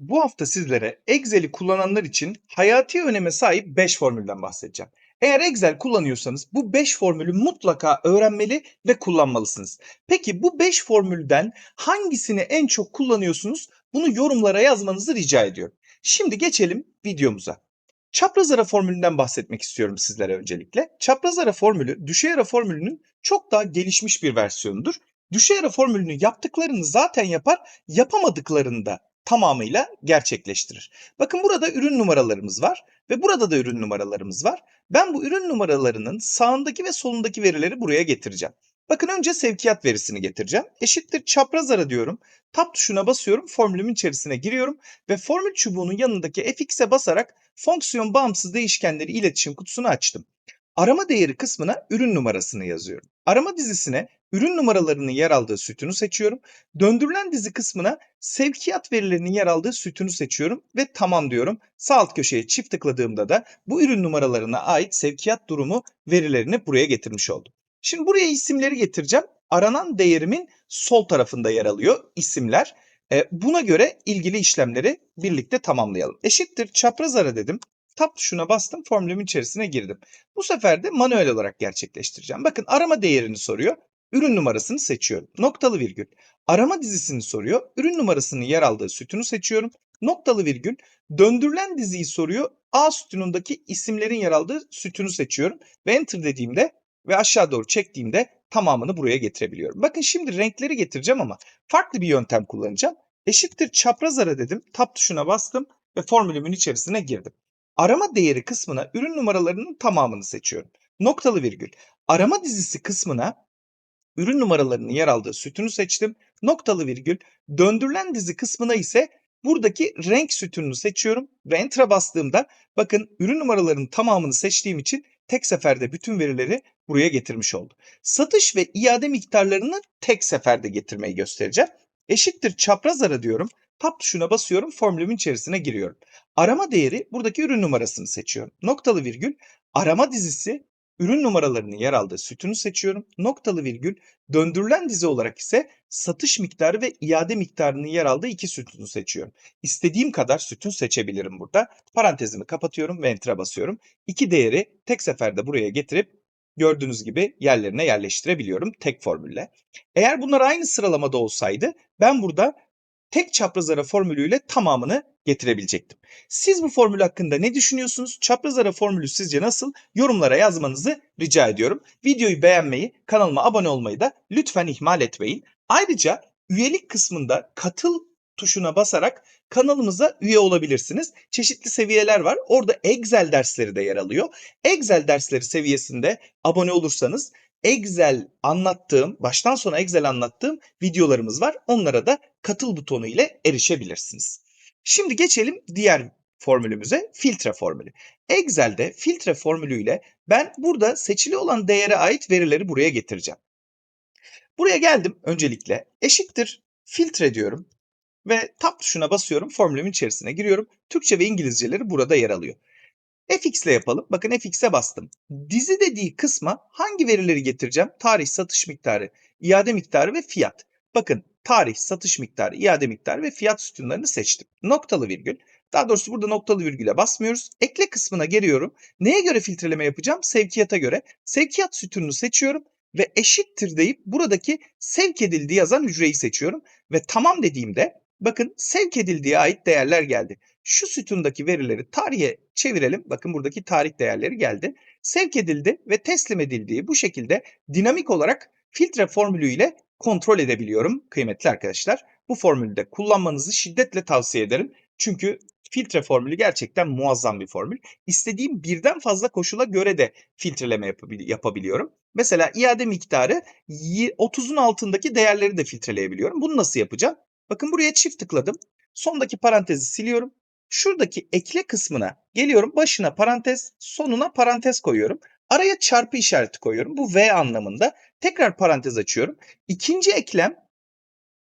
Bu hafta sizlere Excel'i kullananlar için hayati öneme sahip 5 formülden bahsedeceğim. Eğer Excel kullanıyorsanız bu 5 formülü mutlaka öğrenmeli ve kullanmalısınız. Peki bu 5 formülden hangisini en çok kullanıyorsunuz? Bunu yorumlara yazmanızı rica ediyorum. Şimdi geçelim videomuza. Çapraz ara formülünden bahsetmek istiyorum sizlere öncelikle. Çapraz ara formülü düşey ara formülünün çok daha gelişmiş bir versiyonudur. Düşey ara formülünü yaptıklarını zaten yapar, yapamadıklarını da tamamıyla gerçekleştirir. Bakın burada ürün numaralarımız var ve burada da ürün numaralarımız var. Ben bu ürün numaralarının sağındaki ve solundaki verileri buraya getireceğim. Bakın önce sevkiyat verisini getireceğim. Eşittir çapraz ara diyorum. Tab tuşuna basıyorum, formülümün içerisine giriyorum ve formül çubuğunun yanındaki fx'e basarak fonksiyon bağımsız değişkenleri iletişim kutusunu açtım. Arama değeri kısmına ürün numarasını yazıyorum. Arama dizisine ürün numaralarının yer aldığı sütunu seçiyorum. Döndürülen dizi kısmına sevkiyat verilerinin yer aldığı sütunu seçiyorum ve tamam diyorum. Sağ alt köşeye çift tıkladığımda da bu ürün numaralarına ait sevkiyat durumu verilerini buraya getirmiş oldum. Şimdi buraya isimleri getireceğim. Aranan değerimin sol tarafında yer alıyor isimler. E, buna göre ilgili işlemleri birlikte tamamlayalım. Eşittir çapraz ara dedim. Tab tuşuna bastım formülümün içerisine girdim. Bu sefer de manuel olarak gerçekleştireceğim. Bakın arama değerini soruyor. Ürün numarasını seçiyorum. Noktalı virgül. Arama dizisini soruyor. Ürün numarasının yer aldığı sütunu seçiyorum. Noktalı virgül. Döndürülen diziyi soruyor. A sütunundaki isimlerin yer aldığı sütunu seçiyorum. Ve enter dediğimde ve aşağı doğru çektiğimde tamamını buraya getirebiliyorum. Bakın şimdi renkleri getireceğim ama farklı bir yöntem kullanacağım. Eşittir çapraz ara dedim. Tab tuşuna bastım ve formülümün içerisine girdim. Arama değeri kısmına ürün numaralarının tamamını seçiyorum. Noktalı virgül. Arama dizisi kısmına ürün numaralarının yer aldığı sütunu seçtim. Noktalı virgül. Döndürülen dizi kısmına ise buradaki renk sütununu seçiyorum ve enter'a bastığımda bakın ürün numaralarının tamamını seçtiğim için tek seferde bütün verileri buraya getirmiş oldu. Satış ve iade miktarlarını tek seferde getirmeyi göstereceğim. Eşittir çapraz ara diyorum. Tab tuşuna basıyorum, formülümün içerisine giriyorum. Arama değeri buradaki ürün numarasını seçiyorum. Noktalı virgül. Arama dizisi ürün numaralarının yer aldığı sütunu seçiyorum. Noktalı virgül. Döndürülen dizi olarak ise satış miktarı ve iade miktarının yer aldığı iki sütunu seçiyorum. İstediğim kadar sütun seçebilirim burada. Parantezimi kapatıyorum ve enter'a basıyorum. İki değeri tek seferde buraya getirip gördüğünüz gibi yerlerine yerleştirebiliyorum tek formülle. Eğer bunlar aynı sıralamada olsaydı ben burada tek çapraz ara formülüyle tamamını getirebilecektim. Siz bu formül hakkında ne düşünüyorsunuz? Çapraz ara formülü sizce nasıl? Yorumlara yazmanızı rica ediyorum. Videoyu beğenmeyi, kanalıma abone olmayı da lütfen ihmal etmeyin. Ayrıca üyelik kısmında katıl tuşuna basarak kanalımıza üye olabilirsiniz. Çeşitli seviyeler var. Orada Excel dersleri de yer alıyor. Excel dersleri seviyesinde abone olursanız Excel anlattığım, baştan sona Excel anlattığım videolarımız var. Onlara da katıl butonu ile erişebilirsiniz. Şimdi geçelim diğer formülümüze, filtre formülü. Excel'de filtre formülüyle ben burada seçili olan değere ait verileri buraya getireceğim. Buraya geldim öncelikle eşittir filtre diyorum ve tab tuşuna basıyorum formülümün içerisine giriyorum. Türkçe ve İngilizceleri burada yer alıyor. Fx ile yapalım. Bakın fx'e bastım. Dizi dediği kısma hangi verileri getireceğim? Tarih, satış miktarı, iade miktarı ve fiyat. Bakın tarih, satış miktarı, iade miktarı ve fiyat sütunlarını seçtim. Noktalı virgül. Daha doğrusu burada noktalı virgüle basmıyoruz. Ekle kısmına geliyorum. Neye göre filtreleme yapacağım? Sevkiyata göre. Sevkiyat sütununu seçiyorum ve eşittir deyip buradaki sevk edildiği yazan hücreyi seçiyorum. Ve tamam dediğimde bakın sevk edildiği ait değerler geldi. Şu sütundaki verileri tarihe çevirelim. Bakın buradaki tarih değerleri geldi. Sevk edildi ve teslim edildiği bu şekilde dinamik olarak filtre formülüyle kontrol edebiliyorum kıymetli arkadaşlar. Bu formülü de kullanmanızı şiddetle tavsiye ederim. Çünkü filtre formülü gerçekten muazzam bir formül. İstediğim birden fazla koşula göre de filtreleme yapabiliyorum. Mesela iade miktarı 30'un altındaki değerleri de filtreleyebiliyorum. Bunu nasıl yapacağım? Bakın buraya çift tıkladım. Sondaki parantezi siliyorum. Şuradaki ekle kısmına geliyorum. Başına parantez, sonuna parantez koyuyorum. Araya çarpı işareti koyuyorum. Bu V anlamında. Tekrar parantez açıyorum. İkinci eklem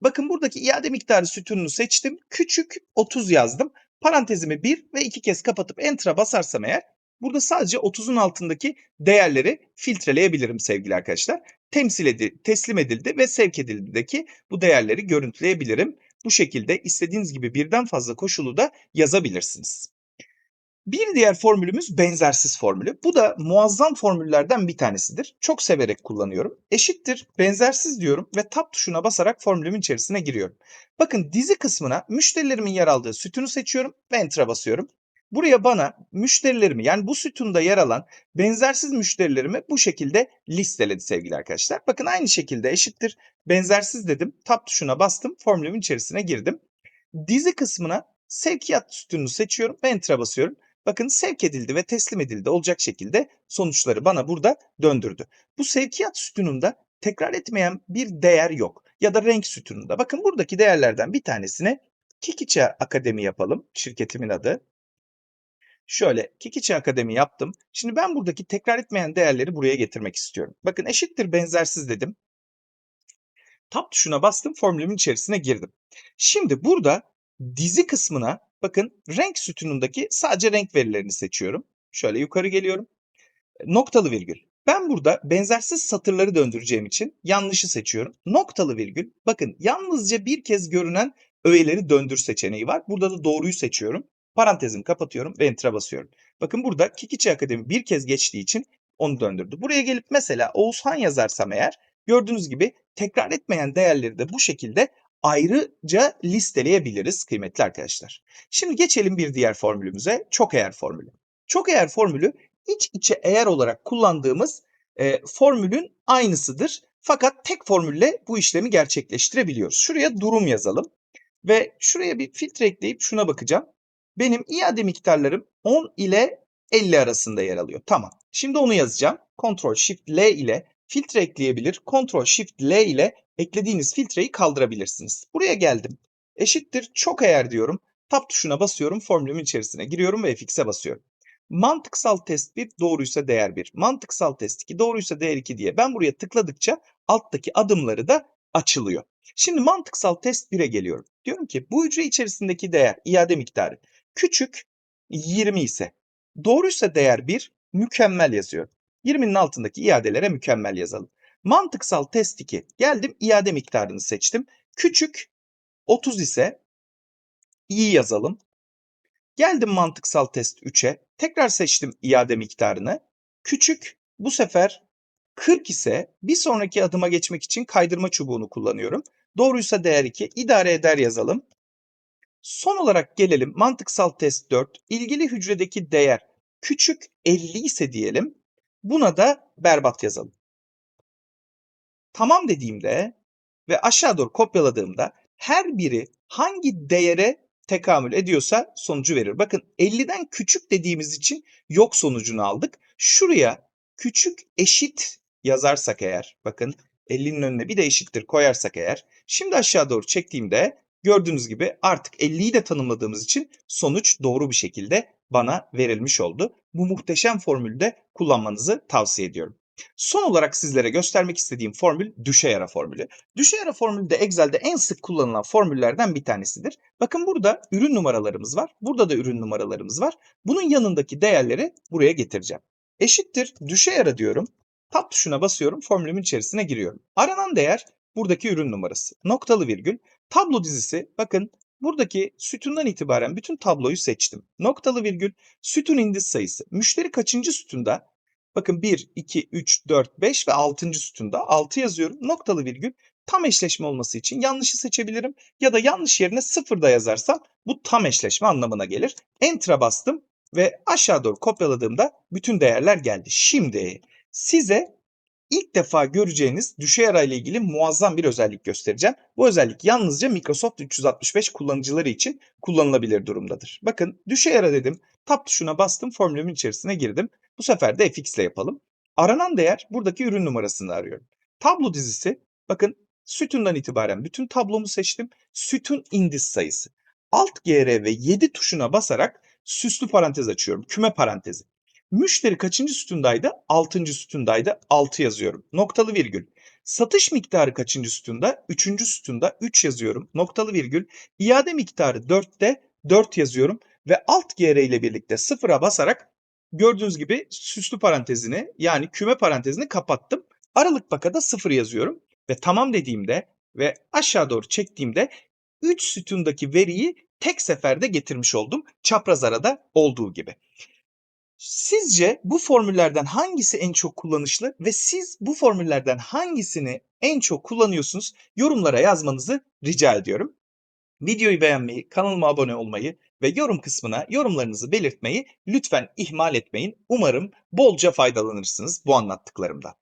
bakın buradaki iade miktarı sütununu seçtim. Küçük 30 yazdım. Parantezimi bir ve iki kez kapatıp enter'a basarsam eğer burada sadece 30'un altındaki değerleri filtreleyebilirim sevgili arkadaşlar. Temsil edildi, teslim edildi ve sevk edildideki bu değerleri görüntüleyebilirim. Bu şekilde istediğiniz gibi birden fazla koşulu da yazabilirsiniz. Bir diğer formülümüz benzersiz formülü. Bu da muazzam formüllerden bir tanesidir. Çok severek kullanıyorum. Eşittir benzersiz diyorum ve tab tuşuna basarak formülümün içerisine giriyorum. Bakın dizi kısmına müşterilerimin yer aldığı sütunu seçiyorum ve enter'a basıyorum. Buraya bana müşterilerimi yani bu sütunda yer alan benzersiz müşterilerimi bu şekilde listeledi sevgili arkadaşlar. Bakın aynı şekilde eşittir benzersiz dedim. Tab tuşuna bastım. Formülümün içerisine girdim. Dizi kısmına sevkiyat sütununu seçiyorum ve enter'a basıyorum. Bakın sevk edildi ve teslim edildi olacak şekilde sonuçları bana burada döndürdü. Bu sevkiyat sütununda tekrar etmeyen bir değer yok ya da renk sütununda. Bakın buradaki değerlerden bir tanesine Kikiça Akademi yapalım. Şirketimin adı. Şöyle Kikiça Akademi yaptım. Şimdi ben buradaki tekrar etmeyen değerleri buraya getirmek istiyorum. Bakın eşittir benzersiz dedim. Tab tuşuna bastım formülümün içerisine girdim. Şimdi burada dizi kısmına bakın renk sütunundaki sadece renk verilerini seçiyorum. Şöyle yukarı geliyorum. Noktalı virgül. Ben burada benzersiz satırları döndüreceğim için yanlışı seçiyorum. Noktalı virgül. Bakın yalnızca bir kez görünen öğeleri döndür seçeneği var. Burada da doğruyu seçiyorum. Parantezimi kapatıyorum ve enter'a basıyorum. Bakın burada Kikiçi Akademi bir kez geçtiği için onu döndürdü. Buraya gelip mesela Oğuzhan yazarsam eğer gördüğünüz gibi tekrar etmeyen değerleri de bu şekilde ayrıca listeleyebiliriz kıymetli arkadaşlar. Şimdi geçelim bir diğer formülümüze çok eğer formülü. Çok eğer formülü iç içe eğer olarak kullandığımız e, formülün aynısıdır. Fakat tek formülle bu işlemi gerçekleştirebiliyoruz. Şuraya durum yazalım ve şuraya bir filtre ekleyip şuna bakacağım. Benim iade miktarlarım 10 ile 50 arasında yer alıyor. Tamam. Şimdi onu yazacağım. Ctrl Shift L ile filtre ekleyebilir. Ctrl Shift L ile eklediğiniz filtreyi kaldırabilirsiniz. Buraya geldim. Eşittir çok eğer diyorum. Tab tuşuna basıyorum. Formülümün içerisine giriyorum ve fx'e basıyorum. Mantıksal test 1 doğruysa değer 1. Mantıksal test 2 doğruysa değer 2 diye ben buraya tıkladıkça alttaki adımları da açılıyor. Şimdi mantıksal test 1'e geliyorum. Diyorum ki bu hücre içerisindeki değer iade miktarı küçük 20 ise doğruysa değer 1 mükemmel yazıyor. 20'nin altındaki iadelere mükemmel yazalım. Mantıksal test 2 geldim iade miktarını seçtim. Küçük 30 ise iyi yazalım. Geldim mantıksal test 3'e. Tekrar seçtim iade miktarını. Küçük bu sefer 40 ise bir sonraki adıma geçmek için kaydırma çubuğunu kullanıyorum. Doğruysa değer 2 idare eder yazalım. Son olarak gelelim mantıksal test 4. İlgili hücredeki değer küçük 50 ise diyelim. Buna da berbat yazalım. Tamam dediğimde ve aşağı doğru kopyaladığımda her biri hangi değere tekamül ediyorsa sonucu verir. Bakın 50'den küçük dediğimiz için yok sonucunu aldık. Şuraya küçük eşit yazarsak eğer bakın 50'nin önüne bir de eşittir koyarsak eğer şimdi aşağı doğru çektiğimde gördüğünüz gibi artık 50'yi de tanımladığımız için sonuç doğru bir şekilde bana verilmiş oldu. Bu muhteşem formülü de kullanmanızı tavsiye ediyorum. Son olarak sizlere göstermek istediğim formül düşe yara formülü. Düşe yara formülü de Excel'de en sık kullanılan formüllerden bir tanesidir. Bakın burada ürün numaralarımız var. Burada da ürün numaralarımız var. Bunun yanındaki değerleri buraya getireceğim. Eşittir düşe yara diyorum. Tab tuşuna basıyorum. Formülümün içerisine giriyorum. Aranan değer buradaki ürün numarası. Noktalı virgül. Tablo dizisi bakın buradaki sütundan itibaren bütün tabloyu seçtim. Noktalı virgül sütun indiz sayısı. Müşteri kaçıncı sütunda? Bakın 1, 2, 3, 4, 5 ve 6. sütunda 6 yazıyorum. Noktalı virgül tam eşleşme olması için yanlışı seçebilirim. Ya da yanlış yerine 0 da yazarsam bu tam eşleşme anlamına gelir. Enter'a bastım ve aşağı doğru kopyaladığımda bütün değerler geldi. Şimdi size ilk defa göreceğiniz düşey ara ile ilgili muazzam bir özellik göstereceğim. Bu özellik yalnızca Microsoft 365 kullanıcıları için kullanılabilir durumdadır. Bakın düşey ara dedim. Tab tuşuna bastım. Formülümün içerisine girdim. Bu sefer de fx ile yapalım. Aranan değer buradaki ürün numarasını arıyorum. Tablo dizisi bakın sütundan itibaren bütün tablomu seçtim. Sütun indiz sayısı. Alt GR ve 7 tuşuna basarak süslü parantez açıyorum. Küme parantezi. Müşteri kaçıncı sütundaydı? 6. sütundaydı. 6 yazıyorum. Noktalı virgül. Satış miktarı kaçıncı sütunda? 3. sütunda 3 yazıyorum. Noktalı virgül. İade miktarı 4'te 4 yazıyorum ve alt GR ile birlikte sıfıra basarak gördüğünüz gibi süslü parantezini yani küme parantezini kapattım. Aralık bakada sıfır yazıyorum ve tamam dediğimde ve aşağı doğru çektiğimde 3 sütundaki veriyi tek seferde getirmiş oldum. Çapraz arada olduğu gibi. Sizce bu formüllerden hangisi en çok kullanışlı ve siz bu formüllerden hangisini en çok kullanıyorsunuz? Yorumlara yazmanızı rica ediyorum. Videoyu beğenmeyi, kanalıma abone olmayı ve yorum kısmına yorumlarınızı belirtmeyi lütfen ihmal etmeyin. Umarım bolca faydalanırsınız bu anlattıklarımdan.